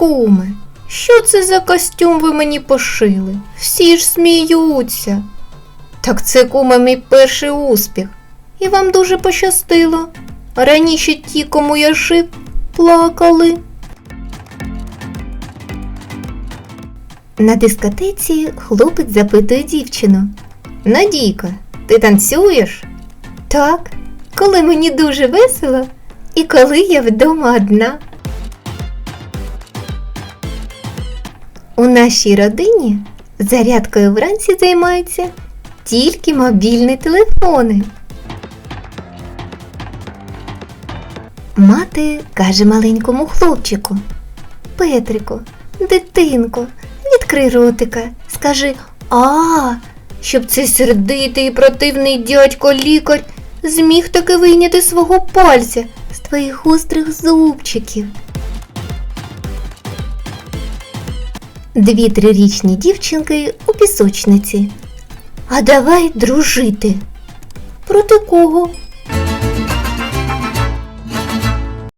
куме, що це за костюм ви мені пошили? Всі ж сміються. Так це куме мій перший успіх. І вам дуже пощастило. Раніше ті, кому я шив, плакали. На дискотеці хлопець запитує дівчину. Надійка, ти танцюєш? Так, коли мені дуже весело і коли я вдома одна. У нашій родині зарядкою вранці займаються тільки мобільні телефони. Мати каже маленькому хлопчику: Петрику, дитинко, відкрий ротика, скажи А, щоб цей сердитий і противний дядько лікар зміг таки вийняти свого пальця з твоїх гострих зубчиків. Дві трирічні дівчинки у пісочниці. А давай дружити. Проти кого?